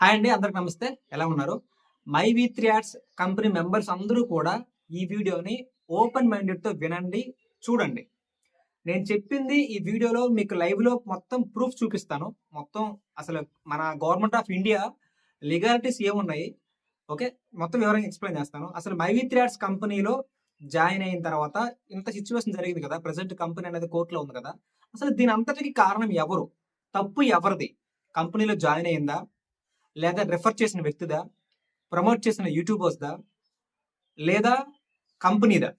Hi అండి అందరికి నమస్తే. ఎలా ఉన్నారు? My V three ads company members అందరూ కూడా ఈ వీడియోని ఓపెన్ మైండెడ్తో వినండి చూడండి. నేను చెప్పింది ఈ వీడియోలో మీకు లైవ్లో మొత్తం ప్రూఫ్ చూపిస్తాను. మొత్తం అసలు మన గవర్నమెంట్ ఆఫ్ ఇండియా లీగాలిటీస్ ఏమున్నాయి? ఓకే మొత్తం వివరంగా ఎక్స్ప్లెయిన్ చేస్తాను. అసలు మై వి త్రీ యాడ్స్ కంపెనీలో జాయిన్ అయిన తర్వాత ఇంత సిచ్యువేషన్ జరిగింది కదా ప్రజెంట్ కంపెనీ అనేది కోర్టులో ఉంది కదా. అసలు దీని అంతటికి కారణం ఎవరు? తప్పు ఎవరిది? కంపెనీలో జాయిన్ అయిందా? లేదా రెఫర్ చేసిన వ్యక్తిదా? ప్రమోట్ చేసిన యూట్యూబర్స్దా లేదా కంపెనీదా?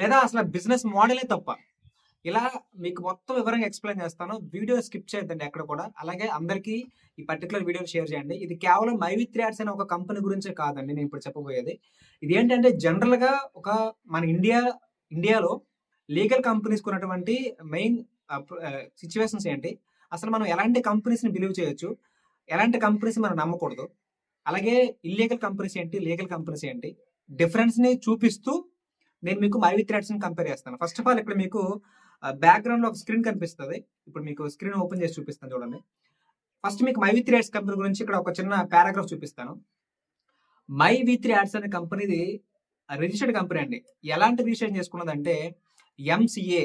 లేదా అసలు బిజినెస్ మోడలే తప్ప? ఇలా మీకు మొత్తం వివరంగా ఎక్స్ప్లెయిన్ చేస్తాను. వీడియో స్కిప్ చేయొద్దండి ఎక్కడ కూడా. అలాగే అందరికీ ఈ పర్టికులర్ వీడియో షేర్ చేయండి. ఇది కేవలం మైవిత్రి యాడ్స్ అనే ఒక కంపెనీ గురించే కాదండి నేను ఇప్పుడు చెప్పబోయేది. ఇది ఏంటంటే జనరల్గా ఒక మన ఇండియా ఇండియాలో లీగల్ కంపెనీస్ ఉన్నటువంటి మెయిన్ సిచ్యువేషన్స్ ఏంటి? అసలు మనం ఎలాంటి కంపెనీస్ని బిలీవ్ చేయొచ్చు? ఎలాంటి కంపెనీస్ మనం నమ్మకూడదు. అలాగే ఇల్లీగల్ కంపెనీస్ ఏంటి లీగల్ కంపెనీస్ ఏంటి డిఫరెన్స్ని చూపిస్తూ నేను మీకు మైవి థ్రెడ్స్ని కంపేర్ చేస్తాను. ఫస్ట్ ఆఫ్ ఆల్ ఇక్కడ మీకు బ్యాక్గ్రౌండ్లో ఒక స్క్రీన్ కనిపిస్తుంది. ఇప్పుడు మీకు స్క్రీన్ ఓపెన్ చేసి చూపిస్తాను చూడండి. ఫస్ట్ మీకు my V three ads company గురించి ఇక్కడ ఒక చిన్న పారాగ్రాఫ్ చూపిస్తాను. మై వి త్రీ యాడ్స్ అనే కంపెనీది రిజిస్టర్డ్ కంపెనీ అండి. ఎలాంటి registration చేసుకున్నదంటే MCA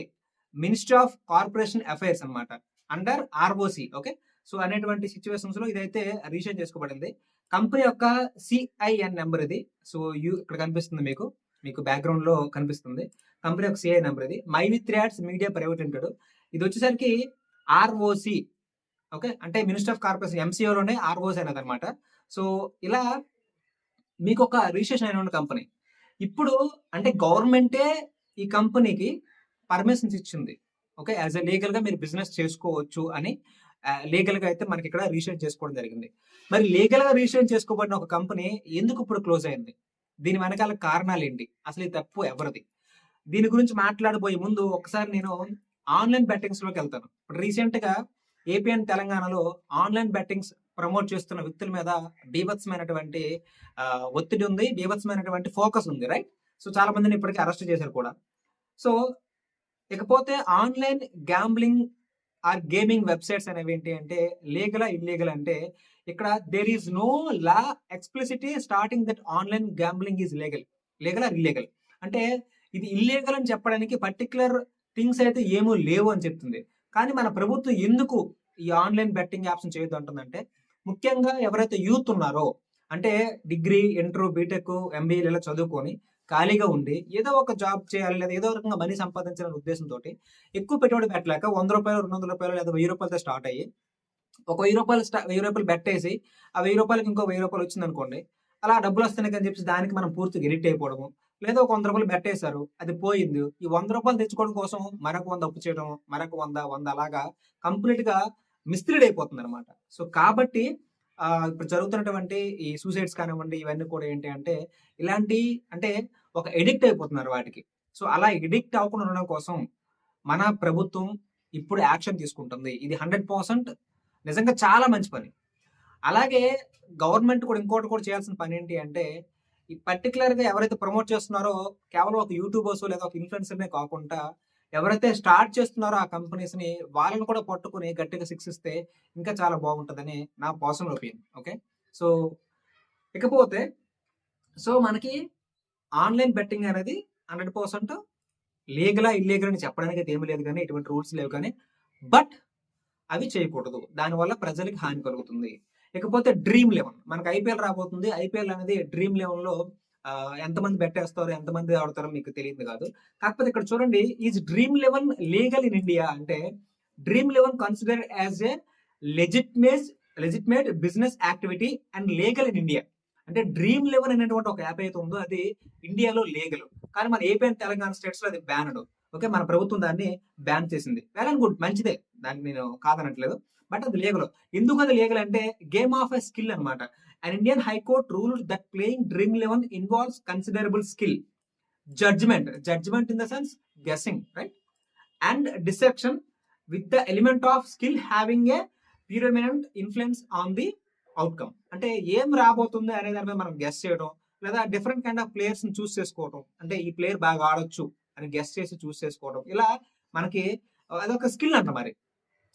ministry of corporation affairs అన్నమాట. అండర్ ఆర్ఓసి ఓకే సో అనేటువంటి సిచ్యువేషన్స్లో ఇదైతే రిజిస్టర్ చేసుకోబడింది. కంపెనీ యొక్క సిఐఎన్ నెంబర్ ఇది. సో యూ ఇక్కడ కనిపిస్తుంది మీకు. మీకు బ్యాక్గ్రౌండ్లో కనిపిస్తుంది. కంపెనీ యొక్క సిఐ నెంబర్ ఇది my with three ads media private limited. ఇది వచ్చేసరికి ఆర్ఓసి ఓకే? అంటే మినిస్టర్ ఆఫ్ కార్పొరేషన్ ఎంసీఓలోనే ఆర్ఓసి అనేది అనమాట సో ఇలా మీకు ఒక రిజిస్ట్రేషన్ అయిన కంపెనీ ఇప్పుడు అంటే గవర్నమెంటే ఈ కంపెనీకి పర్మిషన్స్ ఇచ్చింది. ఓకే? యాజ్ ఎ లీగల్గా మీరు బిజినెస్ చేసుకోవచ్చు అని. లీగల్గా అయితే మనకి ఇక్కడ రిజిస్టర్ చేసుకోవడం జరిగింది. మరి లీగల్గా రిజిస్టర్ చేసుకోబడిన ఒక కంపెనీ ఎందుకు ఇప్పుడు క్లోజ్ అయింది? దీని వెనకాల కారణాలు ఏంటి అసలు ఈ తప్పు ఎవరిది? దీని గురించి మాట్లాడబోయే ముందు ఒకసారి నేను ఆన్లైన్ బెట్టింగ్స్లోకి వెళ్తాను. ఇప్పుడు రీసెంట్గా ఏపీఎన్ తెలంగాణలో ఆన్లైన్ బెట్టింగ్స్ ప్రమోట్ చేస్తున్న వ్యక్తుల మీద బీభత్సమైనటువంటి ఒత్తిడి ఉంది బీభత్సమైనటువంటి ఫోకస్ ఉంది రైట్ సో చాలా మందిని ఇప్పటికీ అరెస్ట్ చేశారు కూడా. సో ఇకపోతే online gambling or gaming websites అనేవి ఏంటి అంటే లీగల్ ఇల్లీగల్ అంటే ఇక్కడ there is no law explicitly starting that online gambling is legal legal or illegal అంటే ఇది ఇల్లీగల్ అని చెప్పడానికి పర్టికులర్ థింగ్స్ అయితే ఏమో లేవు అని చెప్తుంది. కానీ మన ప్రభుత్వం ఎందుకు ఈ ఆన్లైన్ బెట్టింగ్ యాప్స్ చేయొద్దు అంటుందంటే ముఖ్యంగా ఎవరైతే యూత్ ఉన్నారో అంటే డిగ్రీ ఇంటర్ బీటెక్ ఎంబీఏ ఇలా చదువుకొని ఖాళీగా ఉండి ఏదో ఒక జాబ్ చేయాలి లేదా ఏదో రకంగా మనీ సంపాదించాలనే ఉద్దేశంతో ఎక్కువ పెట్టుబడి పెట్టలేక వంద రూపాయలు రెండు వందల రూపాయలు లేదా వెయ్యి రూపాయలతో స్టార్ట్ అయ్యి ఒక వెయ్యి రూపాయలు స్టా వెయ్యి రూపాయలు పెట్టేసి ఆ వెయ్యి రూపాయలకి ఇంకో వెయ్యి రూపాయలు వచ్చింది అనుకోండి అలా డబ్బులు వస్తున్నాయి అని చెప్పి దానికి మనం పూర్తిగా ఎడిట్ అయిపోవడము లేదా ఒక వంద రూపాయలు పెట్టేశారు అది పోయింది ఈ వంద రూపాయలు తెచ్చుకోవడం కోసం మరొక వంద అప్పు చేయడం మరొక వంద వంద అలాగా కంప్లీట్గా మిస్త్రీడ్ అయిపోతుంది అనమాట సో కాబట్టి ఇప్పుడు జరుగుతున్నటువంటి ఈ సూసైడ్స్ కానివ్వండి ఇవన్నీ కూడా ఏంటి అంటే ఇలాంటి అంటే ఒక ఎడిక్ట్ అయిపోతున్నారు వాటికి. సో అలా ఎడిక్ట్ అవ్వకుండా ఉండడం కోసం మన ప్రభుత్వం ఇప్పుడు యాక్షన్ తీసుకుంటుంది. ఇది హండ్రెడ్ పర్సెంట్ నిజంగా చాలా మంచి పని. అలాగే గవర్నమెంట్ కూడా ఇంకోటి కూడా చేయాల్సిన పని ఏంటి అంటే ఈ పర్టికులర్గా ఎవరైతే ప్రమోట్ చేస్తున్నారో కేవలం ఒక యూట్యూబర్స్ లేదా ఒక ఇన్ఫ్లుయెన్సర్నే కాకుండా ఎవరైతే స్టార్ట్ చేస్తున్నారో ఆ కంపెనీస్ని వాళ్ళని కూడా పట్టుకుని గట్టిగా శిక్షిస్తే ఇంకా చాలా బాగుంటుందని నా పర్సనల్ ఒపీనియన్ ఓకే? సో ఇకపోతే సో మనకి ఆన్లైన్ బెట్టింగ్ అనేది హండ్రెడ్ పర్సెంట్ లీగలా ఇల్లీగల్ అని చెప్పడానికి అయితే ఏమీ లేదు కానీ ఎటువంటి రూల్స్ లేవు కానీ బట్ అవి చేయకూడదు. దానివల్ల ప్రజలకు హాని కలుగుతుంది. ఇకపోతే డ్రీమ్ లెవెన్ మనకి ఐపీఎల్ రాబోతుంది. ఐపీఎల్ అనేది డ్రీమ్ లెవెన్లో ఎంతమంది బెట్ ఎంతమంది ఎంతమంది ఆడతారో మీకు తెలియదు కాదు. కాకపోతే ఇక్కడ చూడండి is Dream Eleven legal in India అంటే Dream Eleven consider as a legitimate legitimate business activity and legal in India. అంటే డ్రీమ్ లెవెన్ అనేటువంటి ఒక యాప్ అయితే ఉందో అది ఇండియాలో లీగల్. కానీ మన ఏపీ అండ్ తెలంగాణ స్టేట్స్లో అది బ్యానడ్. ఓకే మన ప్రభుత్వం దాన్ని బ్యాన్ చేసింది. వెల్ అండ్ గుడ్ మంచిదే. దాన్ని నేను కాదనట్లేదు. బట్ అది లీగల్. ఎందుకు అది లీగల్ అంటే గేమ్ ఆఫ్ ఎ స్కిల్ అనమాట An and Indian high court ruled that playing Dream Eleven involves considerable skill judgment, judgment in the sense guessing right and deception with the element of skill having a predominant influence on the outcome అంటే ఏం రాబోతుంది అనే దాని మీద మనం guess చేయడం లేదా different kind of ప్లేయర్స్ని చూస్ చేసుకోవడం అంటే ఈ ప్లేయర్ బాగా ఆడొచ్చు అని గెస్ చేసి చూస్ చేసుకోవడం ఇలా మనకి అదొక స్కిల్ అంట మరి.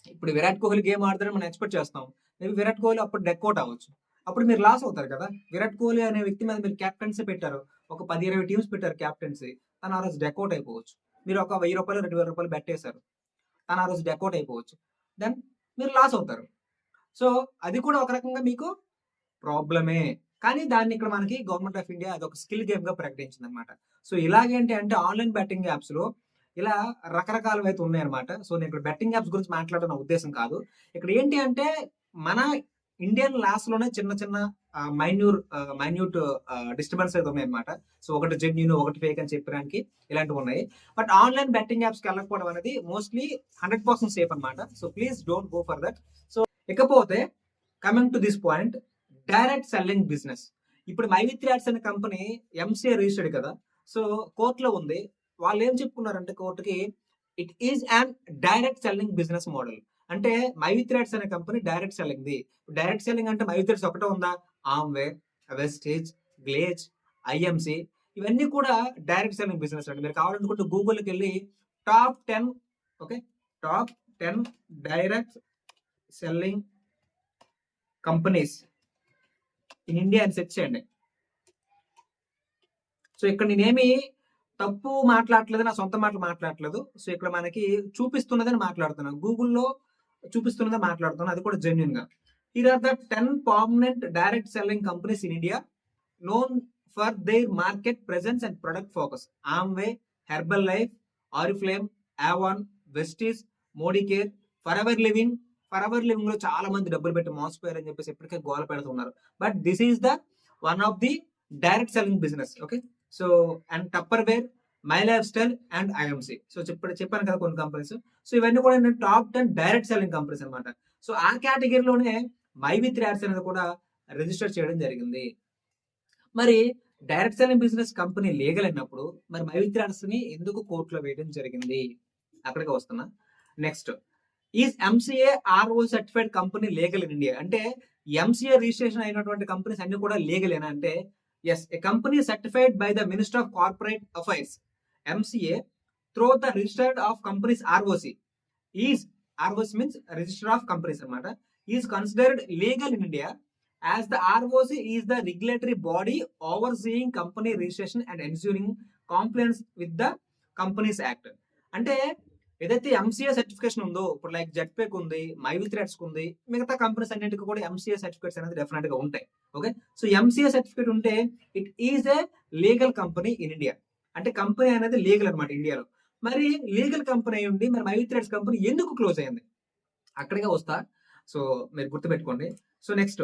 ఇప్పుడు విరాట్ కోహ్లీ గేమ్ ఆడుతారని మనం ఎక్స్పెక్ట్ చేస్తాం. మేబీ విరాట్ కోహ్లీ అప్పుడు డెక్అవుట్ అవ్వచ్చు. అప్పుడు మీరు లాస్ అవుతారు కదా. విరాట్ కోహ్లీ అనే వ్యక్తి మీద మీరు క్యాప్టెన్సీ పెట్టారు? ఒక పది ఇరవై టీమ్స్ పెట్టారు క్యాప్టెన్సీ తను ఆ రోజు డెకౌట్ అయిపోవచ్చు. మీరు ఒక వెయ్యి రూపాయలు రెండు వేల రూపాయలు పెట్టేశారు తను ఆ రోజు డెకౌట్ అయిపోవచ్చు. దెన్ మీరు లాస్ అవుతారు. సో అది కూడా ఒక రకంగా మీకు ప్రాబ్లమే కానీ దాన్ని ఇక్కడ మనకి గవర్నమెంట్ ఆఫ్ ఇండియా అది ఒక స్కిల్ గేమ్గా ప్రకటించింది అనమాట సో ఇలాగేంటి అంటే ఆన్లైన్ బెట్టింగ్ యాప్స్లో ఇలా రకరకాలు అయితే ఉన్నాయన్నమాట. సో నేను ఇక్కడ బెట్టింగ్ యాప్స్ గురించి మాట్లాడడం ఉద్దేశం కాదు. ఇక్కడ ఏంటి అంటే మన ఇండియన్ లాస్లోనే చిన్న చిన్న మైన్యూర్ మైన్యూట్ డిస్టర్బెన్స్ అయితే ఉన్నాయి అనమాట సో ఒకటి జెన్యున్ ఒకటి ఫేక్ అని చెప్పడానికి ఇలాంటివి ఉన్నాయి. బట్ ఆన్లైన్ బెట్టింగ్ యాప్స్కి వెళ్ళకపోవడం అనేది మోస్ట్లీ హండ్రెడ్ పర్సెంట్ సేఫ్ అనమాట so please don't go for that. So ఇకపోతే coming to this point direct selling business. ఇప్పుడు మైవిత్రి యాడ్స్ అనే కంపెనీ ఎంసీఏ రిజిస్టర్డ్ కదా. సో కోర్టులో ఉంది. వాళ్ళు ఏం చెప్పుకున్నారంటే కోర్టుకి it is an direct selling business model. అంటే మైవిత్రాట్స్ అనే company direct selling the direct selling అంటే మైవిత్రాట్స్ ఒకటే ఉందా? ఆమ్వే వెస్టేజ్ గ్లేజ్ ఐఎంసి ఇవన్నీ కూడా డైరెక్ట్ సెల్లింగ్ బిజినెస్ అండి. మీరు కావాలనుకుంటే గూగుల్కి వెళ్ళి top ten okay? Top ten direct selling companies in India అని సెర్చ్ చేయండి. సో ఇక్కడ నేనేమి తప్పు మాట్లాడట్లేదు నా సొంత మాటలు మాట్లాడట్లేదు. సో ఇక్కడ మనకి చూపిస్తున్నదని మాట్లాడుతున్నాను. గూగుల్లో చూపిస్తున్నదే మాట్లాడుతున్నాను అది కూడా జెన్యున్గా. Here are the ten permanent direct selling companies in India known for their market presence and product focus Amway Herbalife Oriflame Avon Vestige Modicare Forever Living Forever లివింగ్లో చాలా మంది డబ్బులు పెట్టి మోసపోయారు అని చెప్పేసి ఎప్పటికే గోల పెడుతున్నారు. But this is the one of the direct selling business okay so and Tupperware Mi Lifestyle and IMC so చెప్పాను చెప్పాను కదా కొన్ని కంపెనీస్ సో ఇవన్నీ కూడా top ten direct selling companies అనమాట సో ఆ కేటగిరీలోనే మై విత్ యాడ్స్ అనేది కూడా రిజిస్టర్ చేయడం జరిగింది. మరి direct selling business company legal అయినప్పుడు మరి మై విత్ యాడ్స్ని ఎందుకు కోర్టులో వేయడం జరిగింది? అక్కడికి వస్తున్నా. Next is MCA RO certified company legal in India అంటే ఎంసీఏ రిజిస్ట్రేషన్ అయినటువంటి కంపెనీస్ అన్ని కూడా లీగల్ ఏనా? అంటే yes a company certified by the minister of corporate affairs MCA through the registered of companies ROC is ROC means register of companies అనమాట. Is considered legal in India as the ROC is the regulatory body overseeing company registration and ensuring compliance with the companies act అంటే ఏదైతే MCA certification ఉందో ఇప్పుడు like జెట్పేక్ ఉంది మైవి threads ఉంది మిగతా companies అన్నింటికి కూడా ఎంసీఏ సర్టిఫికేట్స్ అనేది డెఫినెట్గా ఉంటాయి. ఓకే సో ఎంసీఏ సర్టిఫికేట్ ఉంటే it is a legal company in India అంటే కంపెనీ అనేది లీగల్ అనమాట ఇండియాలో. మరి లీగల్ కంపెనీ అయి ఉండి మరి మైవి కంపెనీ ఎందుకు క్లోజ్ అయింది? అక్కడికే వస్తా. సో మీరు గుర్తుపెట్టుకోండి. So next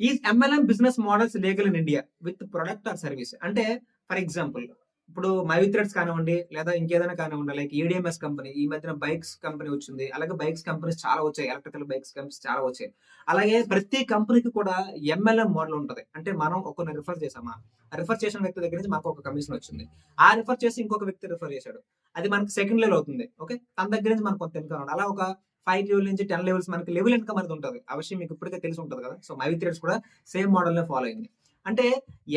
is MLM business models legal in India with product or service అంటే ఫర్ ఎగ్జాంపుల్ ఇప్పుడు మైవిత్రెడ్స్ కానివ్వండి లేదా ఇంకేదైనా కానివ్వండి లైక్ ఈడిఎంఎస్ కంపెనీ ఈ మధ్యన బైక్స్ కంపెనీ వచ్చింది. అలాగే బైక్స్ కంపెనీస్ చాలా వచ్చాయి. ఎలక్ట్రికల్ బైక్స్ కంపెనీస్ చాలా వచ్చాయి. అలాగే ప్రతి కంపెనీకి కూడా ఎంఎల్ఎం మోడల్ ఉంటుంది. అంటే మనం ఒకరిని రిఫర్ చేసామా రిఫర్ చేసిన వ్యక్తి దగ్గర నుంచి మాకు ఒక కమిషన్ వచ్చింది. ఆ రిఫర్ చేసి ఇంకొక వ్యక్తి రిఫర్ చేశాడు. అది మనకు సెకండ్ లెవెల్ అవుతుంది. ఓకే తన దగ్గర నుంచి మనకు కొంత ఇన్కమ్ అలా ఒక ఫైవ్ లెవెల్ నుంచి టెన్ లెవెల్స్ మనకి లెవెల్ ఇన్కమ్ అనేది ఉంటుంది. ఆ విషయం మీకు ఇప్పటికే తెలిసి ఉంటుంది కదా? సో మై థ్రెడ్స్ కూడా సేమ్ మోడల్ ఫాలో అయింది. అంటే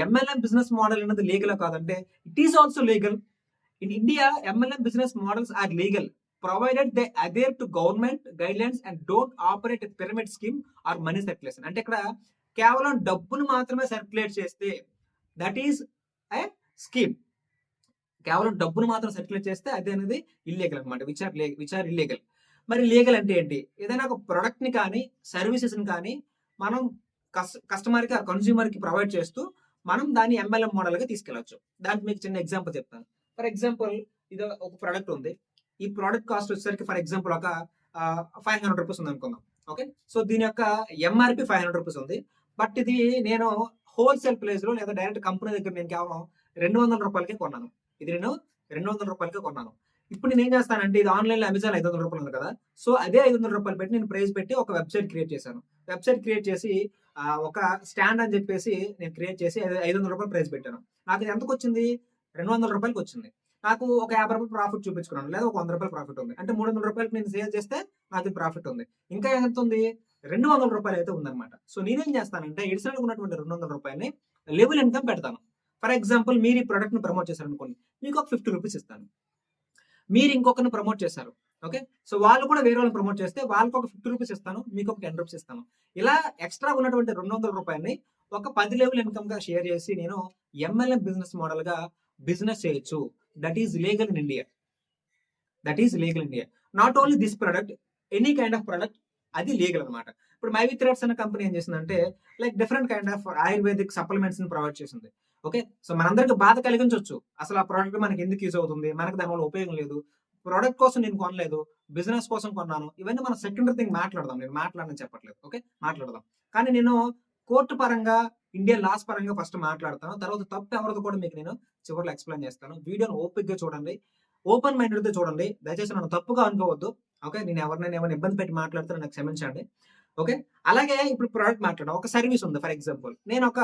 ఎంఎల్ఎం బిజినెస్ మోడల్ అనేది లీగల్ కాదంటే it is also legal in India MLM business models are legal provided they adhere to government guidelines and don't operate pyramid scheme or money circulation అంటే ఇక్కడ కేవలం డబ్బును మాత్రమే circulate చేస్తే దట్ ఈస్ ఏ స్కీమ్ కేవలం డబ్బును మాత్రం సర్క్యులేట్ చేస్తే అది అనేది ఇల్లీగల్ అనమాట which are which are illegal మరి లీగల్ అంటే ఏంటి? ఏదైనా ఒక ప్రొడక్ట్ని కానీ సర్వీసెస్ని కానీ మనం కస్టమర్కి కన్స్యూమర్కి ప్రొవైడ్ చేస్తూ మనం దాన్ని ఎంఎల్ఎం మోడల్గా దానికి మీకు చిన్న ఎగ్జాంపుల్ చెప్తాను. ఫర్ ఎగ్జాంపుల్ ఇది ఒక ప్రోడక్ట్ ఉంది. ఈ ప్రోడక్ట్ కాస్ట్ వచ్చేసరికి ఫర్ ఎగ్జాంపుల్ ఒక ఫైవ్ హండ్రెడ్ రూపీస్ ఉంది అనుకుందాం. ఓకే? సో దీని యొక్క ఎంఆర్పి ఫైవ్ హండ్రెడ్ రూపీస్ ఉంది. బట్ ఇది నేను హోల్సేల్ ప్లేస్లో లేదా డైరెక్ట్ కంపెనీ దగ్గర నేను కేవలం రెండు వందల రూపాయలకే కొన్నాను. ఇది నేను రెండు వందల రూపాయలకే కొన్నాను. ఇప్పుడు నేను ఏం చేస్తానంటే ఇది ఆన్లైన్లో అమెజాన్ ఐదు వందల రూపాయలు ఉంది కదా. సో అదే ఐదు వందల రూపాయలు పెట్టి నేను ప్రైస్ పెట్టి ఒక వెబ్సైట్ క్రియేట్ చేశాను. వెబ్సైట్ క్రియేట్ చేసి ఒక స్టాండ్ అని చెప్పేసి నేను క్రియేట్ చేసి ఐదు వందల రూపాయలు ప్రైస్ పెట్టాను. నాకు ఎంతకు వచ్చింది రెండు వందల రూపాయలకి వచ్చింది. నాకు ఒక యాభై రూపాయలు ప్రాఫిట్ చూపించుకున్నాను. లేదా ఒక వంద రూపాయలు ప్రాఫిట్ ఉంది. అంటే మూడు వందల రూపాయలకి నేను సేల్ చేస్తే నాకు ప్రాఫిట్ ఉంది. ఇంకా ఎంత ఉంది రెండు వందల రూపాయలు అయితే ఉందన్నమాట. సో నేనేం చేస్తానంటే ఎడిషనల్ ఉన్నటువంటి రెండు వందల రూపాయలని లెవెల్ ఇన్కమ్ పెడతాను. ఫర్ ఎగ్జాంపుల్ మీరు ఈ ప్రొడక్ట్ని ప్రమోట్ చేశారు అనుకోండి మీకు ఒక ఫిఫ్టీ రూపీస్ ఇస్తాను. మీరు ఇంకొకరిని ప్రమోట్ చేశారు. ఓకే? సో వాళ్ళు కూడా వేరే వాళ్ళని ప్రమోట్ చేస్తే వాళ్ళకి ఒక ఫిఫ్టీ రూపీస్ ఇస్తాను మీకు ఒక టెన్ రూపీస్ ఇస్తాను. ఇలా ఎక్స్ట్రా ఉన్నటువంటి రెండు వందల రూపాయలని ఒక పది లెవెల్ ఇన్కమ్గా షేర్ చేసి నేను ఎంఎల్ఎం బిజినెస్ మోడల్గా బిజినెస్ చేయొచ్చు. That is legal in India. That is legal India. Not only this product any kind of product అది లీగల్ అనమాట ఇప్పుడు మై థ్రెడ్స్ అనే కంపెనీ ఏం చేసిందంటే like different kind of ayurvedic సప్లిమెంట్స్ని provide చేసింది. ఓకే? సో మనందరికి బాధ కలిగించవచ్చు అసలు ఆ ప్రోడక్ట్ మనకి ఎందుకు యూజ్ అవుతుంది? మనకు దానివల్ల ఉపయోగం లేదు. ప్రోడక్ట్ కోసం నేను కొనలేదు బిజినెస్ కోసం కొన్నాను ఇవన్నీ మనం సెకండరీ థింగ్ మాట్లాడదాం. నేను మాట్లాడని చెప్పట్లేదు ఓకే మాట్లాడదాం. కానీ నేను కోర్టు పరంగా ఇండియన్ లాస్ పరంగా ఫస్ట్ మాట్లాడతాను. తర్వాత తప్పు ఎవరితో కూడా మీకు నేను చివరిలో ఎక్స్ప్లెయిన్ చేస్తాను. వీడియోని ఓపిక్గా చూడండి. ఓపెన్ మైండెడ్తో చూడండి. దయచేసి నన్ను తప్పుగా అనుకోవద్దు ఓకే నేను ఎవరినైనా ఏమైనా ఇబ్బంది పెట్టి మాట్లాడితే నాకు క్షమించండి ఓకే అలాగే ఇప్పుడు ప్రోడక్ట్ మాట్లాడడం ఒక సర్వీస్ ఉంది ఫర్ ఎగ్జాంపుల్ నేను ఒక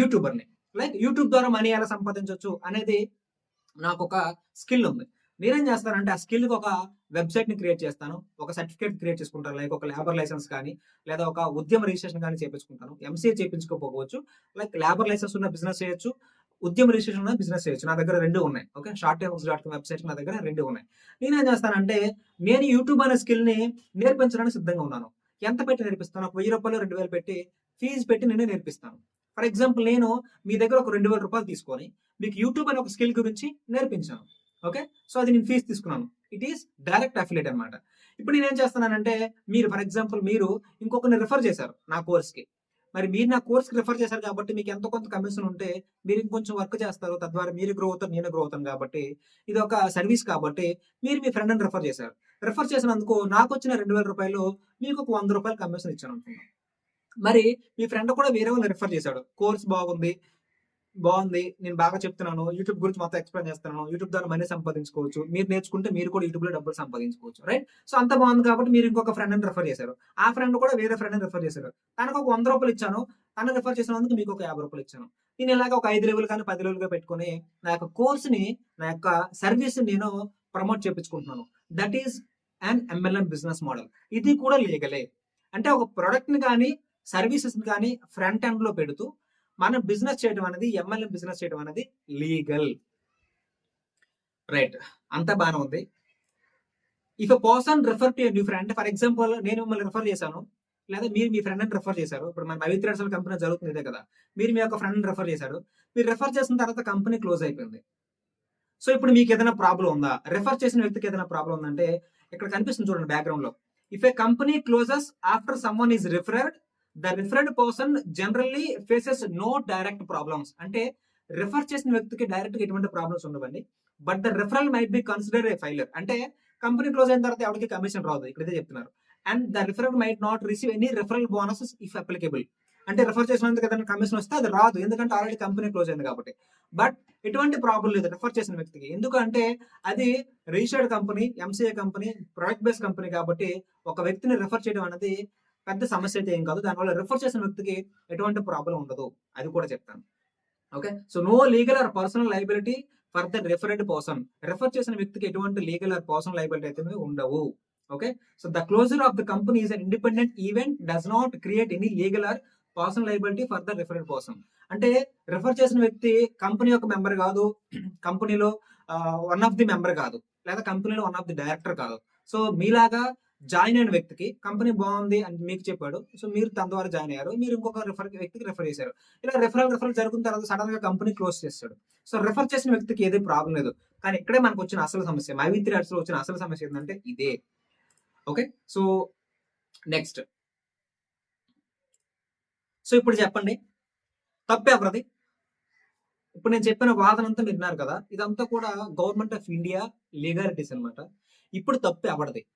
యూట్యూబర్ని లైక్ యూట్యూబ్ ద్వారా మనీ ఎలా సంపాదించవచ్చు అనేది నాకు ఒక స్కిల్ ఉంది. నేనేం చేస్తానంటే ఆ స్కిల్కి ఒక వెబ్సైట్ని క్రియేట్ చేస్తాను. ఒక సర్టిఫికేట్ క్రియేట్ చేసుకుంటాను. లైక్ ఒక లేబర్ లైసెన్స్ కానీ లేదా ఒక ఉద్యమ రిజిస్ట్రేషన్ కానీ చేపించుకుంటాను. ఎంసీఏ చేయించుకోకపోవచ్చు లైక్ లేబర్ లైసెన్స్ ఉన్న బిజినెస్ చేయొచ్చు. ఉద్యమ రిజిస్ట్రేషన్ ఉన్న బిజినెస్ చేయొచ్చు. నా దగ్గర రెండు ఉన్నాయి. Okay? Short times dot com website నా దగ్గర రెండు ఉన్నాయి. నేనేం చేస్తానంటే నేను యూట్యూబ్ అనే స్కిల్ని నేర్పించడానికి సిద్ధంగా ఉన్నాను. ఎంత పెట్టి నేర్పిస్తాను? ఒక వెయ్యి రూపాయలు రెండు వేలు పెట్టి ఫీజు పెట్టి నేనే నేర్పిస్తాను. ఫర్ ఎగ్జాంపుల్ నేను మీ దగ్గర ఒక రెండు వేల రూపాయలు తీసుకొని మీకు యూట్యూబ్ అనే ఒక స్కిల్ గురించి నేర్పించాను. ఓకే? సో అది నేను ఫీజు తీసుకున్నాను. ఇట్ ఈస్ డైరెక్ట్ అఫిలేట్ అనమాట ఇప్పుడు నేను ఏం చేస్తున్నానంటే మీరు ఫర్ ఎగ్జాంపుల్ మీరు ఇంకొకరిని రిఫర్ చేశారు నా కోర్స్కి. మరి మీరు నా కోర్స్కి రిఫర్ చేశారు కాబట్టి మీకు ఎంతో కొంత కమిషన్ ఉంటే మీరు ఇంకొంచెం వర్క్ చేస్తారు తద్వారా మీరు గ్రో అవుతారు నేను గ్రో అవుతాను కాబట్టి ఇది ఒక సర్వీస్ కాబట్టి మీరు మీ ఫ్రెండ్ని రిఫర్ చేశారు. రిఫర్ చేసినందుకు నాకు వచ్చిన రెండు వేల రూపాయలు మీకు ఒక వంద రూపాయలు కమిషన్ ఇచ్చాను అనుకున్నాను మరి మీ ఫ్రెండ్ కూడా వేరే వాళ్ళని రిఫర్ చేశాడు. కోర్స్ బాగుంది బాగుంది. నేను బాగా చెప్తున్నాను. యూట్యూబ్ గురించి మొత్తం ఎక్స్ప్లెయిన్ చేస్తున్నాను. యూట్యూబ్ ద్వారా మనీ సంపాదించుకోవచ్చు. మీరు నేర్చుకుంటే మీరు కూడా యూట్యూబ్లో డబ్బులు సంపాదించుకోవచ్చు. రైట్ సో అంత బాగుంది కాబట్టి మీరు ఇంకొక ఫ్రెండ్ అని రిఫర్ చేశారు. ఆ ఫ్రెండ్ కూడా వేరే ఫ్రెండ్ రిఫర్ చేశారు. తనకు ఒక వంద రూపాయలు ఇచ్చాను. తను రిఫర్ చేసినందుకు మీకు ఒక యాభై రూపాయలు ఇచ్చాను. నేను ఇలాగ ఒక ఐదు లెవెల్ కానీ పది లెవెల్గా పెట్టుకుని నా యొక్క కోర్స్ని నా యొక్క సర్వీస్ నేను promote చేపించుకుంటున్నాను. That is and MLM business model ఇది కూడా లీగలే అంటే ఒక ప్రొడక్ట్ని కానీ సర్వీసెస్ని కానీ ఫ్రంట్ ఎండ్లో పెడుతూ మనం బిజినెస్ చేయడం అనేది ఎంఎల్ఎం బిజినెస్ చేయడం అనేది లీగల్ రైట్ అంత బాగానే ఉంది. If a person refer to new friend for example నేను మిమ్మల్ని రిఫర్ చేశాను లేదా మీరు మీ ఫ్రెండ్ రిఫర్ చేశారు ఇప్పుడు మన పవిత్ర కంపెనీ జరుగుతుంది ఇదే కదా మీరు మీ యొక్క ఫ్రెండ్ రిఫర్ చేశారు మీరు రిఫర్ చేసిన తర్వాత కంపెనీ క్లోజ్ అయిపోయింది. సో ఇప్పుడు మీకు ఏదైనా ప్రాబ్లం ఉందా? రిఫర్ చేసిన వ్యక్తికి ఏదైనా ప్రాబ్లం ఉందంటే ఇక్కడ కనిపిస్తుంది చూడండి బ్యాక్గ్రౌండ్లో. If a company closes after someone is referred the referred person generally faces no direct problems అంటే రిఫర్ చేసిన వ్యక్తికి డైరెక్ట్ ఎటువంటి ప్రాబ్లమ్స్ ఉండవండి. But the referral might be consider a failure అంటే కంపెనీ క్లోజ్ అయిన తర్వాత ఎవరికి కమిషన్ రాదు. ఇక్కడ చెప్తున్నారు. And the referral might not receive any referral bonuses if applicable అంటే రిఫర్ చేసినందుకు ఏదైనా కమిషన్ వస్తే అది రాదు. ఎందుకంటే ఆల్రెడీ కంపెనీ క్లోజ్ అయింది కాబట్టి. బట్ ఎటువంటి ప్రాబ్లం లేదు రిఫర్ చేసిన వ్యక్తికి. ఎందుకంటే అది registered company MCA company product based company కాబట్టి ఒక వ్యక్తిని రిఫర్ చేయడం అనేది పెద్ద సమస్య అయితే ఏం కాదు. దానివల్ల రిఫర్ చేసిన వ్యక్తికి ఎటువంటి ప్రాబ్లం ఉండదు. అది కూడా చెప్తాను. Okay so no legal or personal liability for the referred person refer చేసిన వ్యక్తికి ఎటువంటి లీగల్ ఆర్ పర్సనల్ లైబిలిటీ అయితే ఉండవు. Okay so the closure of the company is an independent event does not create any legal or personal liability for the referred person అంటే refer చేసిన వ్యక్తి company యొక్క member కాదు. కంపెనీలో వన్ ఆఫ్ ది మెంబర్ కాదు. లేదా కంపెనీలో వన్ ఆఫ్ ది డైరెక్టర్ కాదు. సో మీలాగా జాయిన్ అయిన వ్యక్తికి కంపెనీ బాగుంది అని మీకు చెప్పాడు. సో మీరు తన ద్వారా జాయిన్ అయ్యారు. మీరు ఇంకొక రిఫర్ వ్యక్తికి రిఫర్ చేశారు. ఇలా రిఫరల్ రిఫరల్ జరుగుతున్న తర్వాత సడన్గా కంపెనీ క్లోజ్ చేస్తాడు. సో రిఫర్ చేసిన వ్యక్తికి ఏది ప్రాబ్లం లేదు. కానీ ఇక్కడే మనకు వచ్చిన అసలు సమస్య మైవి త్రీ లో వచ్చిన అసలు సమస్య ఏంటంటే ఇదే. ఓకే సో నెక్స్ట్ సో ఇప్పుడు చెప్పండి. తప్పే ఎవరిది? ఇప్పుడు నేను చెప్పిన వాదన అంతా మీరు విన్నారు కదా? ఇదంతా కూడా గవర్నమెంట్ ఆఫ్ ఇండియా లీగాలిటీస్ అన్నమాట. ఇప్పుడు తప్పు ఎవరిది?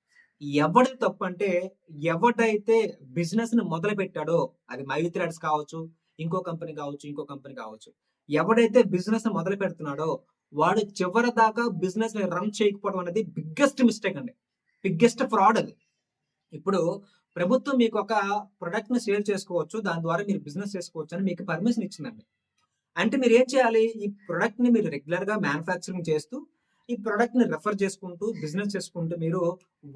ఎవరిది తప్పు అంటే ఎవడైతే బిజినెస్ని మొదలు పెట్టాడో అది మైత్రాడ్స్ కావచ్చు ఇంకో కంపెనీ కావచ్చు ఇంకో కంపెనీ కావచ్చు ఎవడైతే బిజినెస్ని మొదలు పెడుతున్నాడో వాడు చివరి దాకా బిజినెస్ని రన్ చేయకపోవడం అనేది బిగ్గెస్ట్ మిస్టేక్ అండి. బిగ్గెస్ట్ ఫ్రాడ్ అది. ఇప్పుడు ప్రభుత్వం మీకు ఒక ప్రొడక్ట్ని సేల్ చేసుకోవచ్చు దాని ద్వారా మీరు బిజినెస్ చేసుకోవచ్చు అని మీకు పర్మిషన్ ఇచ్చిందండి. అంటే మీరు ఏం చేయాలి? ఈ ప్రొడక్ట్ని మీరు రెగ్యులర్గా మ్యానుఫ్యాక్చరింగ్ చేస్తూ ఈ ప్రోడక్ట్ని రెఫర్ చేసుకుంటూ బిజినెస్ చేసుకుంటూ మీరు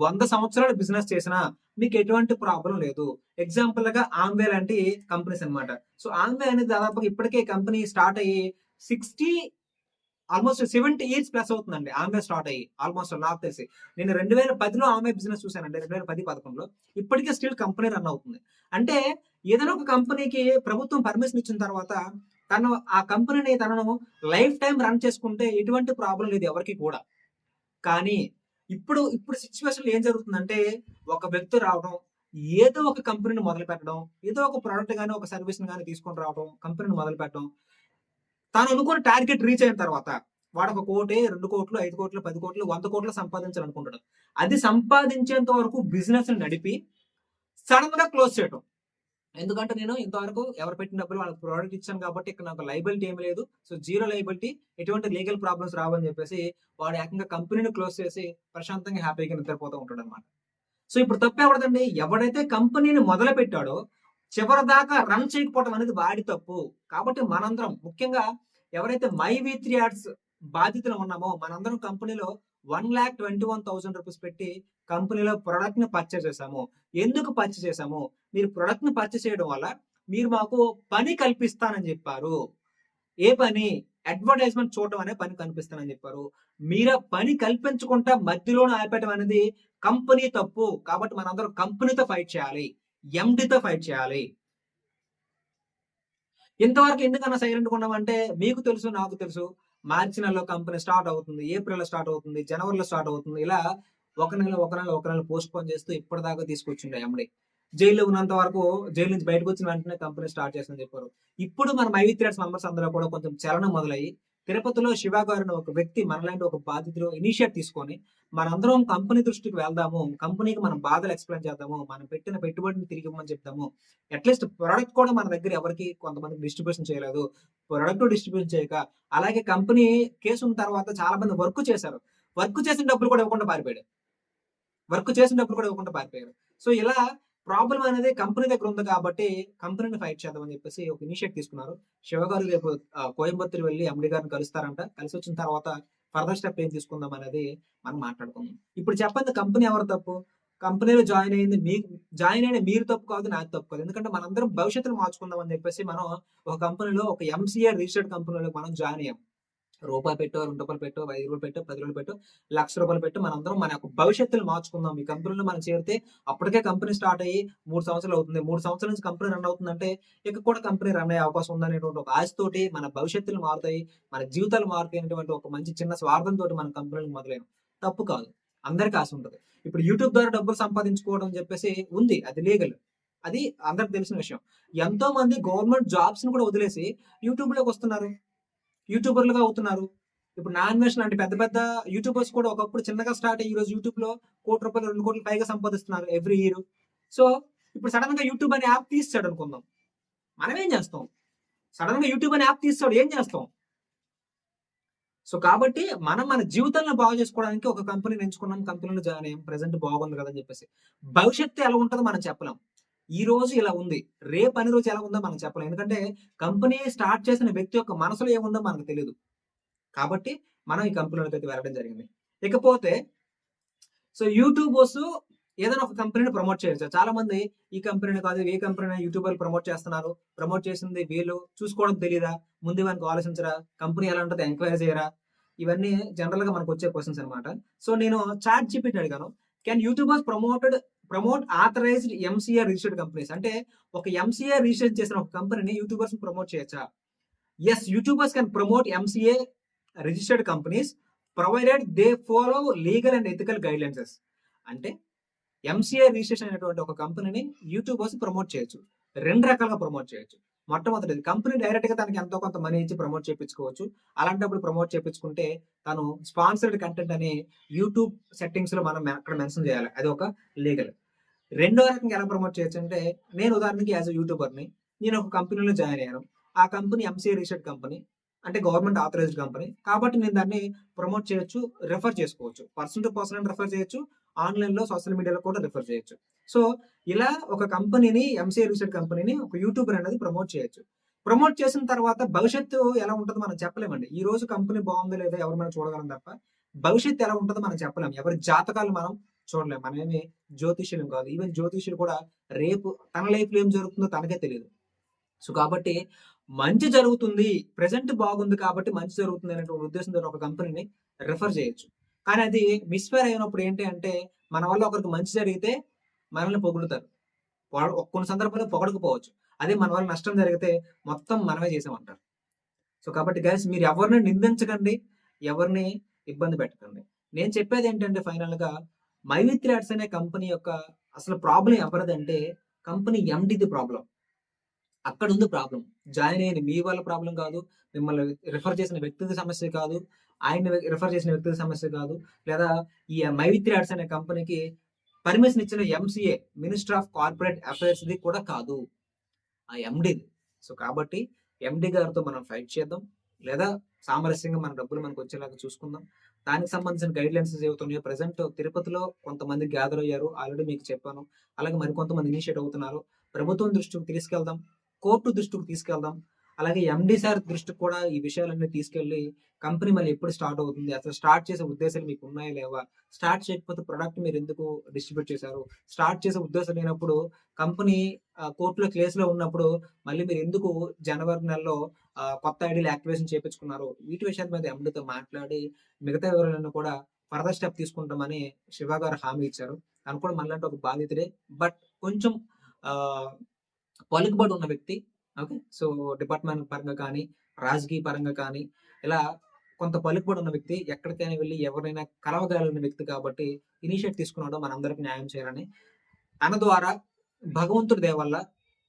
వంద సంవత్సరాలు బిజినెస్ చేసినా మీకు ఎటువంటి ప్రాబ్లం లేదు. ఎగ్జాంపుల్గా ఆమ్వే లాంటి కంపెనీస్ అన్నమాట. సో ఆమ్వే అనేది దాదాపు ఇప్పటికే కంపెనీ స్టార్ట్ అయ్యి sixty almost seventy years plus అవుతుందండి. ఆమె స్టార్ట్ అయ్యి ఆల్మోస్ట్ నాకు తెలిసి. నేను రెండు వేల పదిలో ఆమె బిజినెస్ చూశానండి రెండు వేల పది పదకొండులో. ఇప్పటికే స్టిల్ కంపెనీ రన్ అవుతుంది. అంటే ఏదైనా ఒక కంపెనీకి ప్రభుత్వం పర్మిషన్ ఇచ్చిన తర్వాత తను ఆ కంపెనీని తనను లైఫ్ టైం రన్ చేసుకుంటే ఎటువంటి ప్రాబ్లం లేదు ఎవరికి కూడా. కానీ ఇప్పుడు ఇప్పుడు సిచ్యువేషన్ ఏం జరుగుతుందంటే ఒక వ్యక్తి రావడం ఏదో ఒక కంపెనీని మొదలు పెట్టడం ఏదో ఒక ప్రోడక్ట్ కానీ ఒక సర్వీస్ కానీ తీసుకొని రావడం కంపెనీని మొదలు పెట్టడం తాను అనుకున్న టార్గెట్ రీచ్ అయిన తర్వాత వాడు ఒక కోటి రెండు కోట్లు ఐదు కోట్లు పది కోట్లు వంద కోట్లు సంపాదించాలనుకుంటాడు. అది సంపాదించేంత వరకు బిజినెస్ నడిపి సడన్గా క్లోజ్ చేయడం ఎందుకంటే నేను ఇంతవరకు ఎవరు పెట్టిన డబ్బులు వాళ్ళకి ప్రోడక్ట్ ఇచ్చాను కాబట్టి ఇక్కడ నాకు లైబిలిటీ ఏమి లేదు. సో జీరో లైబిలిటీ ఎటువంటి లీగల్ ప్రాబ్లమ్స్ రావని చెప్పేసి వాడు ఏకంగా కంపెనీని క్లోజ్ చేసి ప్రశాంతంగా హ్యాపీగా నిద్రపోతూ ఉంటాడు అనమాట సో ఇప్పుడు తప్పు ఎవడదండి ఎవడైతే కంపెనీని మొదలు పెట్టాడో చివరి దాకా రన్ చేయకపోవడం అనేది వాడి తప్పు. కాబట్టి మనందరం ముఖ్యంగా ఎవరైతే మై వి త్రీ యాడ్స్ బాధితులు ఉన్నామో మనందరం కంపెనీలో one lakh twenty one thousand rupees పెట్టి కంపెనీలో ప్రొడక్ట్ని పర్చేస్ చేసాము ఎందుకు పర్చేస్ చేసాము మీరు ప్రొడక్ట్ని పర్చేస్ చేయడం వల్ల మీరు మాకు పని కల్పిస్తానని చెప్పారు. ఏ పని? అడ్వర్టైజ్మెంట్ చూడటం అనే పని కనిపిస్తానని చెప్పారు. మీరు పని కల్పించకుండా మధ్యలోనే ఆపేయటం అనేది కంపెనీ తప్పు. కాబట్టి మనందరం కంపెనీతో ఫైట్ చేయాలి. ఎండితో ఫైట్ చేయాలి. ఇంతవరకు ఎందుకన్నా సైలెంట్ ఉన్నామంటే మీకు తెలుసు నాకు తెలుసు. మార్చి నెలలో కంపెనీ స్టార్ట్ అవుతుంది. ఏప్రిల్లో స్టార్ట్ అవుతుంది. జనవరిలో స్టార్ట్ అవుతుంది. ఇలా ఒక నెల ఒక నెల ఒక నెల పోస్ట్ పోన్ చేస్తూ ఇప్పటిదాకా తీసుకొచ్చిండే ఎండి జైల్లో ఉన్నంత వరకు జైలు నుంచి బయటకు వచ్చిన వెంటనే కంపెనీ స్టార్ట్ చేస్తుందని చెప్పారు. ఇప్పుడు మన ఐవి థ్రెడ్స్ మెంబర్స్ అందరూ కూడా కొంచెం చలనం మొదలయ్యి తిరుపతిలో శివ గారిని ఒక వ్యక్తి మనలాంటి ఒక బాధితులు ఇనిషియేట్ తీసుకొని మనందరం కంపెనీ దృష్టికి వెళ్దాము కంపెనీకి మనం బాధలు ఎక్స్ప్లెయిన్ చేద్దాము మనం పెట్టిన పెట్టుబడిని తిరిగి ఇవ్వమని చెప్తాము అట్లీస్ట్ ప్రొడక్ట్ కూడా మన దగ్గర ఎవరికి కొంతమంది డిస్ట్రిబ్యూషన్ చేయలేదు. ప్రొడక్ట్ డిస్ట్రిబ్యూషన్ చేయక అలాగే కంపెనీ కేసు ఉన్న తర్వాత చాలా మంది వర్క్ చేశారు. వర్క్ చేసిన డబ్బులు కూడా ఇవ్వకుండా పారిపోయాడు. వర్క్ చేసిన డబ్బులు కూడా ఇవ్వకుండా పారిపోయారు. సో ఇలా ప్రాబ్లం అనేది కంపెనీ దగ్గర ఉంది కాబట్టి కంపెనీని ఫైట్ చేద్దామని చెప్పేసి ఒక ఇనిషియేట్ తీసుకున్నారు. శివ గారు రేపు కోయంబత్తూరు వెళ్ళి ఎండి గారిని కలుస్తారంట. కలిసి వచ్చిన తర్వాత ఫర్దర్ స్టెప్ ఏం తీసుకుందాం అనేది మనం మాట్లాడుకుందాం. ఇప్పుడు చెప్పండి కంపెనీ ఎవరు తప్పు? కంపెనీలో జాయిన్ అయింది మీ జాయిన్ అయిన మీరు తప్పు కాదు నాకు తప్పు కాదు. ఎందుకంటే మనందరం భవిష్యత్తును మార్చుకుందాం అని చెప్పేసి మనం ఒక కంపెనీలో ఒక ఎంసీఏ రిజిస్టర్డ్ కంపెనీలో మనం జాయిన్ అయ్యాం. రూపాయి పెట్టో రెండు రూపాయలు పెట్టో ఐదు రూపాయలు పెట్టో పది రూపాయలు పెట్టో లక్ష రూపాయలు పెట్టో మనందరం మన యొక్క భవిష్యత్తులు మార్చుకుందాం. ఈ కంపెనీలో మనం చేరితే అప్పటికే కంపెనీ స్టార్ట్ అయ్యి మూడు సంవత్సరాలు అవుతుంది. మూడు సంవత్సరాల నుంచి కంపెనీ రన్ అవుతుందంటే ఇక కూడా కంపెనీ రన్ అయ్యే అవకాశం ఉందనేటువంటి ఒక ఆశతోటి మన భవిష్యత్తులు మారుతాయి. మన జీవితాలు మారుతాయి అనేటువంటి ఒక మంచి చిన్న స్వార్థంతో మన కంపెనీలు మొదలైన తప్పు కాదు. అందరికీ ఆశ ఉంటుంది. ఇప్పుడు యూట్యూబ్ ద్వారా డబ్బులు సంపాదించుకోవడం చెప్పేసి ఉంది. అది లీగల్. అది అందరికి తెలిసిన విషయం. ఎంతో మంది గవర్నమెంట్ జాబ్స్ని కూడా వదిలేసి యూట్యూబ్లోకి వస్తున్నారు. యూట్యూబర్లుగా అవుతున్నారు. ఇప్పుడు నా అన్వేషణ లాంటి పెద్ద పెద్ద యూట్యూబర్స్ కూడా ఒకప్పుడు చిన్నగా స్టార్ట్ అయ్యి ఈ రోజు యూట్యూబ్లో కోటి రూపాయలు రెండు కోట్లు పైగా సంపాదిస్తున్నారు ఎవ్రీ ఇయర్. సో ఇప్పుడు సడన్గా యూట్యూబ్ అనే యాప్ తీస్తాడు అనుకుందాం. మనం ఏం చేస్తాం? సడన్గా యూట్యూబ్ అనే యాప్ తీస్తాడు ఏం చేస్తాం? సో కాబట్టి మనం మన జీవితాలను బాగు చేసుకోవడానికి ఒక కంపెనీని ఎంచుకున్నాం కంపెనీలో జాయిన్ అయ్యాం ప్రెసెంట్ బాగుంది కదా అని చెప్పేసి. భవిష్యత్తు ఎలా ఉంటుందో మనం చెప్పలేం. ఈ రోజు ఇలా ఉంది. రేపు అని రోజు ఎలా ఉందో మనం చెప్పలేం. ఎందుకంటే కంపెనీ స్టార్ట్ చేసిన వ్యక్తి యొక్క మనసులో ఏముందో మనకు తెలియదు కాబట్టి మనం ఈ కంపెనీలకు అయితే వెళ్ళడం జరిగింది. ఇకపోతే సో యూట్యూబర్స్ ఏదైనా ఒక కంపెనీని ప్రమోట్ చేయొచ్చు. చాలా మంది ఈ కంపెనీని కాదు ఏ కంపెనీ యూట్యూబర్లు ప్రమోట్ చేస్తున్నారు? ప్రమోట్ చేసింది వీళ్ళు చూసుకోవడం తెలియదా ముందు మనకు ఆలోచించరా? కంపెనీ ఎలా ఉంటుంది? ఎంక్వైరీ చేయరా? ఇవన్నీ జనరల్గా మనకు వచ్చే క్వశ్చన్స్ అనమాట సో నేను చాట్ జీపీటీ అడిగాను. Can YouTubers promoted promote authorised MCA registered companies అంటే ఒక ఎంసీఏ రిజిస్టర్ చేసిన ఒక కంపెనీని యూట్యూబర్స్ ప్రమోట్ చేయొచ్చా? Yes YouTubers can promote MCA registered companies provided they follow legal and ethical guidelines అంటే ఎంసీఏ రిజిస్ట్రేషన్ అనేటువంటి ఒక కంపెనీని యూట్యూబర్స్ ప్రమోట్ చేయొచ్చు. రెండు రకాలుగా ప్రమోట్ చేయొచ్చు. మొట్టమొదటిది కంపెనీ డైరెక్ట్గా తనకి ఎంతో కొంత మనీ ఇచ్చి ప్రమోట్ చేయించుకోవచ్చు అలాంటప్పుడు ప్రమోట్ చేయించుకుంటే తను స్పాన్సర్డ్ కంటెంట్ అని యూట్యూబ్ సెట్టింగ్స్లో మనం అక్కడ మెన్షన్ చేయాలి. అది ఒక లీగల్. రెండో రకంగా ఎలా ప్రమోట్ చేయొచ్చు అంటే నేను ఉదాహరణకి యాజ్ అ యూట్యూబర్ని నేను ఒక కంపెనీలో జాయిన్ అయ్యాను. ఆ కంపెనీ ఎంసీఏ రిజిస్టర్డ్ కంపెనీ అంటే గవర్నమెంట్ ఆథరైజ్డ్ కంపెనీ. కాబట్టి నేను దాన్ని ప్రమోట్ చేయొచ్చు రెఫర్ చేసుకోవచ్చు. పర్సన్ టు పర్సన్ రెఫర్ చేయొచ్చు ఆన్లైన్లో సోషల్ మీడియాలో కూడా రిఫర్ చేయొచ్చు. సో ఇలా ఒక కంపెనీని ఎంసీఏ రిజిస్టర్డ్ కంపెనీని ఒక యూట్యూబర్ అనేది ప్రమోట్ చేయొచ్చు. ప్రమోట్ చేసిన తర్వాత భవిష్యత్తు ఎలా ఉంటుందో మనం చెప్పలేమండి. ఈ రోజు కంపెనీ బాగుందో లేదో ఎవరు మనం చూడగలం తప్ప భవిష్యత్తు ఎలా ఉంటుందో మనం చెప్పలేం. ఎవరి జాతకాలు మనం చూడలేం. మనమేమి జ్యోతిష్యులం కాదు. ఈవెన్ జ్యోతిష్యులు కూడా రేపు తన లైఫ్లో ఏం జరుగుతుందో తనకే తెలియదు. సో కాబట్టి మంచి జరుగుతుంది. ప్రెసెంట్ బాగుంది కాబట్టి మంచి జరుగుతుంది అనేటువంటి ఉద్దేశంతో ఒక కంపెనీని రిఫర్ చేయొచ్చు. కానీ అది మిస్ఫైర్ అయినప్పుడు ఏంటి అంటే మన వల్ల ఒకరికి మంచి జరిగితే మనల్ని పొగుడుతారు. కొన్ని సందర్భాల్లో పొగడకపోవచ్చు. అదే మన వల్ల నష్టం జరిగితే మొత్తం మనమే చేసామంటారు. సో కాబట్టి గైస్ మీరు ఎవరిని నిందించకండి ఎవరిని ఇబ్బంది పెట్టకండి. నేను చెప్పేది ఏంటంటే ఫైనల్గా మైవిత్రి యాడ్స్ అనే కంపెనీ యొక్క అసలు ప్రాబ్లం ఎవరిదంటే కంపెనీ ఎండిది ప్రాబ్లం అక్కడ ఉంది ప్రాబ్లం జాయిన్ అయిన మీ వల్ల ప్రాబ్లం కాదు. మిమ్మల్ని రిఫర్ చేసిన వ్యక్తిది సమస్య కాదు. ఆయన రిఫర్ చేసిన వ్యక్తిది సమస్య కాదు. లేదా ఈ మైవిత్రి ఆర్ట్స్ అనే కంపెనీకి పర్మిషన్ ఇచ్చిన ఎంసీఏ మినిస్టర్ ఆఫ్ కార్పొరేట్ అఫైర్స్ది కూడా కాదు. ఆ ఎండిది సో కాబట్టి ఎండి గారితో మనం ఫైట్ చేద్దాం. లేదా సామరస్యంగా మన డబ్బులు మనకు వచ్చేలాగా చూసుకుందాం. దానికి సంబంధించిన గైడ్ లైన్స్ ఏవవుతున్నాయో ప్రజెంట్ తిరుపతిలో కొంతమంది గ్యాదర్ అయ్యారు. ఆల్రెడీ మీకు చెప్పాను. అలాగే మరికొంతమంది ఇనిషియేట్ అవుతున్నారు. ప్రభుత్వం దృష్టికి తీసుకెళ్దాం. కోర్టు దృష్టికి తీసుకెళ్దాం. అలాగే ఎండి సార్ దృష్టికి కూడా ఈ విషయాలన్నీ తీసుకెళ్ళి కంపెనీ మళ్ళీ ఎప్పుడు స్టార్ట్ అవుతుంది? అసలు స్టార్ట్ చేసే ఉద్దేశాలు మీకు ఉన్నాయా లేవా? స్టార్ట్ చేయకపోతే ప్రొడక్ట్ మీరు ఎందుకు డిస్ట్రిబ్యూట్ చేశారు? స్టార్ట్ చేసే ఉద్దేశం లేనప్పుడు కంపెనీ కోర్టులో కేసులో ఉన్నప్పుడు మళ్ళీ మీరు ఎందుకు జనవరి నెలలో కొత్త ఐడీలు యాక్టివేషన్ చేపించుకున్నారు? వీటి విషయాల మీద ఎండితో మాట్లాడి మిగతా వివరాలను కూడా ఫర్దర్ స్టెప్ తీసుకుంటామని శివ గారు హామీ ఇచ్చారు. తను కూడా మనలాంటి ఒక బాధితుడే. బట్ కొంచెం పలుకుబడి ఉన్న వ్యక్తి ఓకే? సో డిపార్ట్మెంట్ పరంగా కానీ రాజకీయ పరంగా కానీ ఇలా కొంత పలుకుబడి ఉన్న వ్యక్తి ఎక్కడికైనా వెళ్ళి ఎవరైనా కలవగలిగిన వ్యక్తి కాబట్టి ఇనిషియేట్ తీసుకున్నాడో మనందరికి న్యాయం చేయాలని. తన ద్వారా భగవంతుడి దేవల్ల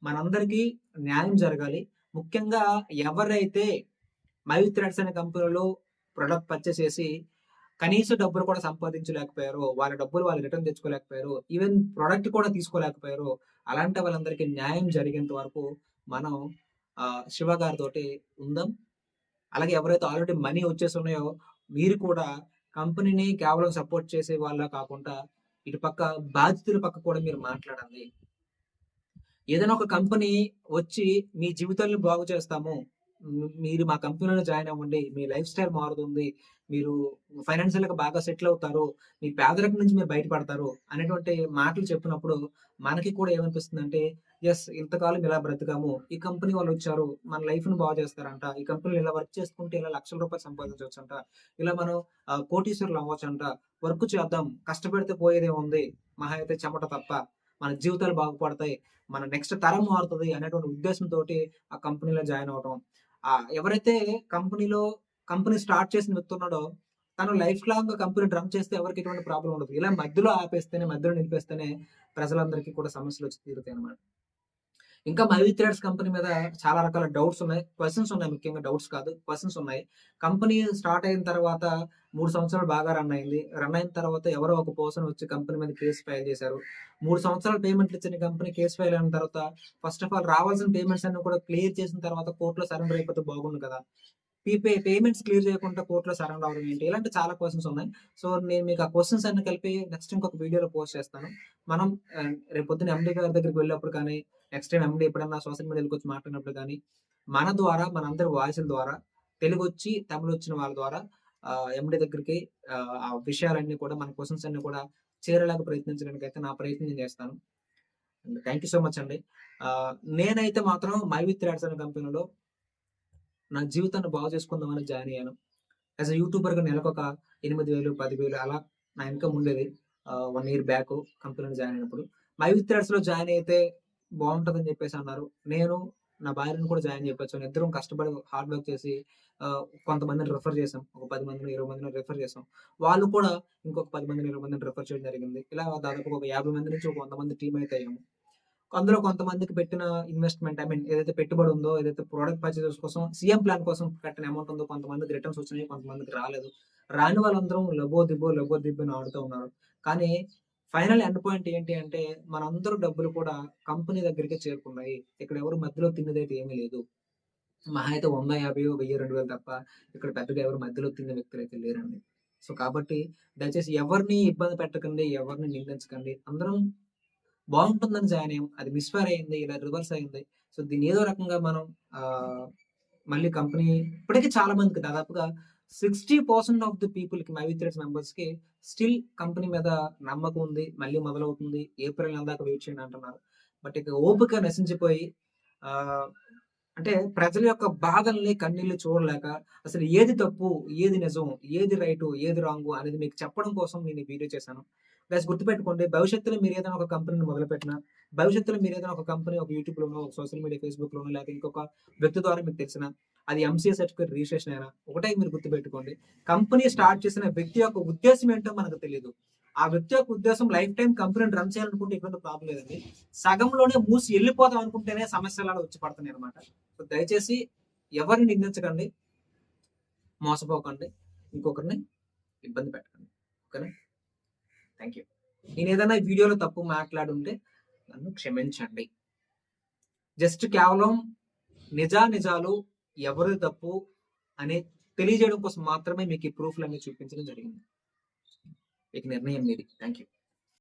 మనందరికీ న్యాయం జరగాలి. ముఖ్యంగా ఎవరైతే మైత్రాడ్స్ అనే కంపెనీలో ప్రొడక్ట్ పర్చేస్ చేసి కనీస డబ్బులు కూడా సంపాదించలేకపోయారు వాళ్ళ డబ్బులు వాళ్ళు రిటర్న్ తెచ్చుకోలేకపోయారు ఈవెన్ ప్రొడక్ట్ కూడా తీసుకోలేకపోయారు. అలాంటి వాళ్ళందరికీ న్యాయం జరిగేంత వరకు మనం ఆ, శివ గారితోటి ఉందాం. అలాగే ఎవరైతే ఆల్రెడీ మనీ వచ్చేసి ఉన్నాయో మీరు కూడా కంపెనీని కేవలం సపోర్ట్ చేసే వాళ్ళ కాకుండా ఇటు పక్క బాధితుల పక్క కూడా మీరు మాట్లాడండి. ఏదైనా ఒక కంపెనీ వచ్చి మీ జీవితాలను బాగు చేస్తాము మీరు మా కంపెనీలో జాయిన్ అవ్వండి మీ లైఫ్ స్టైల్ మారుతుంది మీరు ఫైనాన్షియల్గా బాగా సెటిల్ అవుతారు మీ పేదరికం నుంచి మీరు బయటపడతారు అనేటువంటి మాటలు చెప్పినప్పుడు మనకి కూడా ఏమనిపిస్తుంది అంటే ఎస్ ఇంతకాలం ఇలా బ్రతికాము ఈ కంపెనీ వాళ్ళు వచ్చారు మన లైఫ్ని బాగు చేస్తారంట ఈ కంపెనీలో ఇలా వర్క్ చేసుకుంటే ఇలా లక్షల రూపాయలు సంపాదించవచ్చు అంట ఇలా మనం కోటీశ్వరులు అవ్వచ్చు అంట వర్క్ చేద్దాం కష్టపడితే పోయేదే ఉంది మహా అయితే చెమట తప్ప మన జీవితాలు బాగుపడతాయి మన నెక్స్ట్ తరం మారుతుంది అనేటువంటి ఉద్దేశంతో ఆ కంపెనీలో జాయిన్ అవడం ఎవరైతే కంపెనీలో కంపెనీ స్టార్ట్ చేసిన వ్యక్తి ఉన్నాడో తను లైఫ్ లాంగ్ కంపెనీ డ్రమ్ చేస్తే ఎవరికి ఎటువంటి ప్రాబ్లం ఉండదు. ఇలా మధ్యలో ఆపేస్తేనే మధ్యలో నిలిపేస్తేనే ప్రజలందరికీ కూడా సమస్యలు వచ్చి తీరుతాయి అన్నమాట ఇంకా మై థ్రెడ్స్ కంపెనీ మీద చాలా రకాల డౌట్స్ ఉన్నాయి. క్వశ్చన్స్ ఉన్నాయి. ముఖ్యంగా డౌట్స్ కాదు క్వశ్చన్స్ ఉన్నాయి. కంపెనీ స్టార్ట్ అయిన తర్వాత మూడు సంవత్సరాలు బాగా రన్ అయింది. రన్ అయిన తర్వాత ఎవరో ఒక పర్సన్ వచ్చి కంపెనీ మీద కేసు ఫైల్ చేశారు. మూడు సంవత్సరాలు పేమెంట్లు ఇచ్చిన కంపెనీ కేసు ఫైల్ అయిన తర్వాత ఫస్ట్ ఆఫ్ ఆల్ రావాల్సిన పేమెంట్స్ అన్ని కూడా క్లియర్ చేసిన తర్వాత కోర్టులో సరెండర్ అయిపోతే బాగుండు కదా. పీపే పేమెంట్స్ క్లియర్ చేయకుండా కోర్టులో సరెండర్ అవడం ఏంటి? ఇలాంటి చాలా క్వశ్చన్స్ ఉన్నాయి. సో నేను మీకు ఆ క్వశ్చన్స్ అన్ని కలిపి నెక్స్ట్ ఇంకొక వీడియోలో పోస్ట్ చేస్తాను. మనం రేపు పొద్దున్న ఎండి గారి దగ్గరికి వెళ్ళినప్పుడు కానీ నెక్స్ట్ టైం ఎండి ఎప్పుడన్నా సోషల్ మీడియాకి వచ్చి మాట్లాడినప్పుడు కానీ మన ద్వారా మనందరి వాయిస్ల ద్వారా తెలుగు వచ్చి తమిళ వచ్చిన వాళ్ళ ద్వారా ఎండి దగ్గరికి ఆ, విషయాలన్నీ కూడా మన క్వశ్చన్స్ అన్ని కూడా చేరేలాగా ప్రయత్నించడానికి అయితే నా ప్రయత్నం నేను చేస్తాను. థ్యాంక్ యూ సో మచ్ అండి. నేనైతే మాత్రం మై విత్ థ్రెడ్స్ అనే కంపెనీలో నా జీవితాన్ని బాగు చేసుకుందామని జాయిన్ అయ్యాను. యాజ్ అ యూట్యూబర్గా నెలకు ఒక ఎనిమిది వేలు పది వేలు అలా నా ఇన్కమ్ ఉండేది వన్ ఇయర్ బ్యాక్ కంపెనీలో జాయిన్ అయినప్పుడు. మై విత్ థ్రెడ్స్లో జాయిన్ అయితే బాగుంటుందని చెప్పేసి అన్నారు. నేను నా భార్యను కూడా జాయిన్ చేయొచ్చు. ఇద్దరం కష్టపడి హార్డ్ వర్క్ చేసి కొంతమందిని రిఫర్ చేసాం. ఒక పది మందిని ఇరవై మందిని రిఫర్ చేసాం. వాళ్ళు కూడా ఇంకొక పది మందిని ఇరవై మందిని రిఫర్ చేయడం జరిగింది. ఇలా దాదాపు ఒక యాభై మంది నుంచి ఒక వంద మంది టీం అయితే అయ్యాము. అందులో కొంతమందికి పెట్టిన ఇన్వెస్ట్మెంట్ ఐ మీన్ ఏదైతే పెట్టుబడి ఉందో ఏదైతే ప్రోడక్ట్ పర్చేస్ కోసం సీఎం ప్లాన్ కోసం కట్టిన అమౌంట్ ఉందో కొంతమందికి రిటర్న్స్ వచ్చినాయి కొంతమందికి రాలేదు. రాని వాళ్ళందరం లబో దిబ్బో లబో దిబ్బో ఆడుతూ ఉన్నారు. కానీ ఫైనల్ ఎండ్ పాయింట్ ఏంటి అంటే మనందరూ డబ్బులు కూడా కంపెనీ దగ్గరికి చేరుకున్నాయి. ఇక్కడ ఎవరు మధ్యలో తిన్నదైతే ఏమీ లేదు. మహా అయితే వంద యాభై వెయ్యి రెండు వేలు తప్ప ఇక్కడ పెద్దగా ఎవరు మధ్యలో తిన్న వ్యక్తులు అయితే లేరండి. సో కాబట్టి దయచేసి ఎవరిని ఇబ్బంది పెట్టకండి ఎవరిని నిందించకండి. అందరం బాగుంటుందని జాయిన్ అయ్యాం. అది మిస్ఫైర్ అయింది ఇలా రివర్స్ అయింది. సో దీని ఏదో రకంగా మనం మళ్ళీ కంపెనీ ఇప్పటికీ చాలా మందికి దాదాపుగా సిక్స్టీ పర్సెంట్ ఆఫ్ ది పీపుల్కి మై విత్ మెంబర్స్కి స్టిల్ కంపెనీ మీద నమ్మకం ఉంది మళ్ళీ మొదలవుతుంది. ఏప్రిల్ నెల దాకా వెయిట్ చేయండి అంటున్నారు. బట్ ఇక ఓపిక నశించిపోయి అంటే ప్రజల యొక్క బాధల్ని కన్నీళ్ళు చూడలేక అసలు ఏది తప్పు ఏది నిజం ఏది రైటు ఏది రాంగు అనేది మీకు చెప్పడం కోసం నేను వీడియో చేశాను. గైస్ గుర్తుపెట్టుకోండి భవిష్యత్తులో మీరు ఏదైనా ఒక కంపెనీని మొదలుపెట్టినా భవిష్యత్తులో మీరు ఏదైనా ఒక కంపెనీ ఒక యూట్యూబ్ లోనో ఒక సోషల్ మీడియా ఫేస్బుక్ లోనో లేకపోతే ఇంకొక వ్యక్తి ద్వారా మీకు తెలిసిన అది ఎంసీఏ సర్టిఫికేట్ రిజిస్ట్రేషన్ అయినా ఒకటే మీరు గుర్తుపెట్టుకోండి. కంపెనీ స్టార్ట్ చేసిన వ్యక్తి యొక్క ఉద్దేశం ఏంటో మనకు తెలియదు ఆ వ్యక్తి యొక్క ఉద్దేశం లైఫ్ టైం కంపెనీని రన్ చేయాలనుకుంటే ఎటువంటి ప్రాబ్లం లేదండి. సగంలోనే మూసి వెళ్ళిపోదాం అనుకుంటేనే సమస్యలు అలా వచ్చి పడుతున్నాయి అనమాట సో దయచేసి ఎవరిని నిందించకండి మోసపోకండి ఇంకొకరిని ఇబ్బంది పెట్టకండి. ఓకేనా? థ్యాంక్ యూ నేను ఏదైనా వీడియోలో తప్పు మాట్లాడుంటే నన్ను క్షమించండి. జస్ట్ కేవలం నిజా నిజాలు ఎవరి తప్పు అనే తెలియజేయడం కోసం మాత్రమే మీకు ఈ ప్రూఫ్లన్నీ చూపించడం జరిగింది. మీకు నిర్ణయం మీది. Thank you